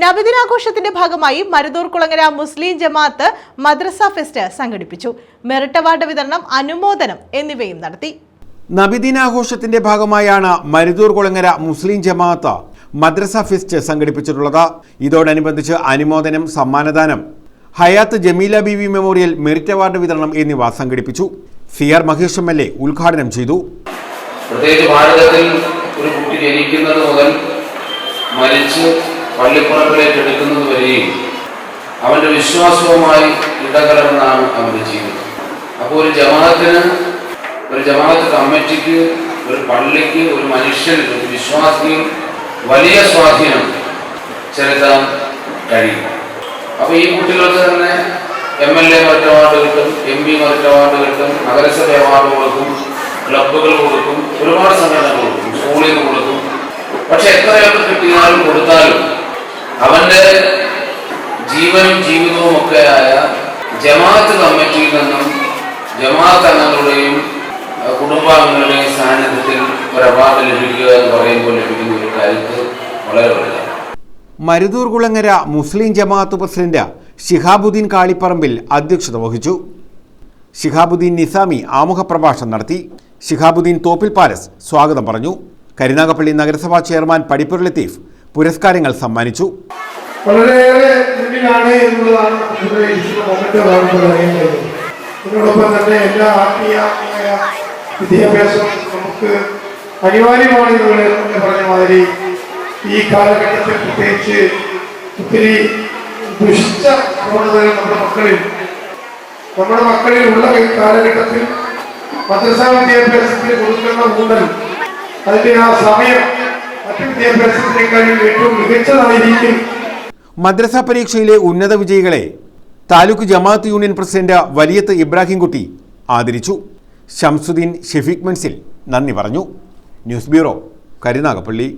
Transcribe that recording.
നബിദിനാഘോഷത്തിന്റെ ഭാഗമായി മരുതൂർ കുളങ്ങര മുസ്ലിം ജമാഅത്ത് മദ്രസ ഫെസ്റ്റ് സംഘടിപ്പിച്ചു. Merit award വിതരണം അനുമോദനം എന്നിവയും നടത്തി. നബിദിനാഘോഷത്തിന്റെ ഭാഗമായാണ് മരുതൂർ കുളങ്ങര മുസ്ലിം ജമാഅത്ത് മദ്രസ ഫെസ്റ്റ് സംഘടിപ്പിച്ചിട്ടുള്ളത്. ഇതോടനുബന്ധിച്ച് അനുമോദനം സമ്മാനദാനം Hayath Jameela Beevi memorial merit award വിതരണം എന്നിവ സംഘടിപ്പിച്ചു. C R Mahesh M L A ഉദ്ഘാടനം ചെയ്തു. പ്രത്യേകിച്ച് ഭാരതത്തിൽ ഒരു കുട്ടി ജനിക്കുന്നത് മുതൽ മരിച്ച് പള്ളിപ്പുറത്തിലേക്ക് എടുക്കുന്നത് വരെയും അവന്റെ വിശ്വാസവുമായി ഇടകലർന്നാണ് അവന്റെ ജീവിതം. അപ്പോൾ ഒരു ജമാഅത്തിന് ഒരു ജമാഅത്ത് കമ്മിറ്റിക്ക് ഒരു പള്ളിക്ക് ഒരു മനുഷ്യൻ ഒരു വിശ്വാസിയും വലിയ സ്വാധീനം ചെലുത്താൻ കഴിയും. അപ്പോൾ ഈ കുട്ടികൾക്ക് തന്നെ എം എൽ എ മറ്റ് അവാർഡ് കിട്ടും എം പി മറ്റ് അവാർഡ് കിട്ടും നഗരസഭ അവാർഡ് കൊടുക്കും ക്ലബുകൾ കൊടുക്കും ഒരുപാട് സംഘടനകൾ കൊടുക്കും സ്കൂളിൽ നിന്ന് കൊടുക്കും. പക്ഷെ എത്രയൊക്കെ കിട്ടിയാലും കൊടുത്താലും അവന്റെ ജീവനും ജീവിതവും ഒക്കെ ആയ ജമാഅത്ത് കമ്മിറ്റിയിൽ നിന്നും ജമാഅത്ത് അംഗങ്ങളുടെയും കുടുംബാംഗങ്ങളുടെയും സാന്നിധ്യത്തിൽ ഒരു അവാർഡ് ലഭിക്കുക എന്ന് പറയുമ്പോൾ ലഭിക്കുന്ന ഒരു കാര്യത്തിൽ വളരെ വലുതാണ്. മരുതൂർ കുളങ്ങര മുസ്ലിം ജമാഅത്ത് പ്രസിഡന്റ് ഷിഹാബുദ്ദീൻ കാളിപ്പറമ്പിൽ അധ്യക്ഷത വഹിച്ചു. ഷിഹാബുദ്ദീൻ നിസാമി ആമുഖ പ്രഭാഷണം നടത്തി. ഷിഹാബുദ്ദീൻ തോപ്പിൽ പാലസ് സ്വാഗതം പറഞ്ഞു. കരുനാഗപ്പള്ളി നഗരസഭാ ചെയർമാൻ പടിപ്പുർ ലത്തീഫ് പുരസ്കാരങ്ങൾ സമ്മാനിച്ചു. വളരെയേറെ മുന്നിലാണ് എന്നുള്ളതാണ് എല്ലാ നമുക്ക് ഈ നമ്മുടെ മക്കളിൽ നമ്മുടെ ഉള്ള ഈ കാലഘട്ടത്തിൽ മദ്രസാ വിദ്യാഭ്യാസത്തിന് കൊടുക്കുന്ന ഊന്നൽ അതിന്റെ ആ സമയം മറ്റു ഏറ്റവും മദ്രസ പരീക്ഷയിലെ ഉന്നത വിജയികളെ താലൂക്ക് ജമാഅത്ത് യൂണിയൻ പ്രസിഡന്റ് വലിയത്ത് ഇബ്രാഹിംകുട്ടി ആദരിച്ചു. ഷംസുദ്ദീൻ ഷെഫീഖ് മൻസിൽ നന്ദി പറഞ്ഞു. News bureau Karunagappally.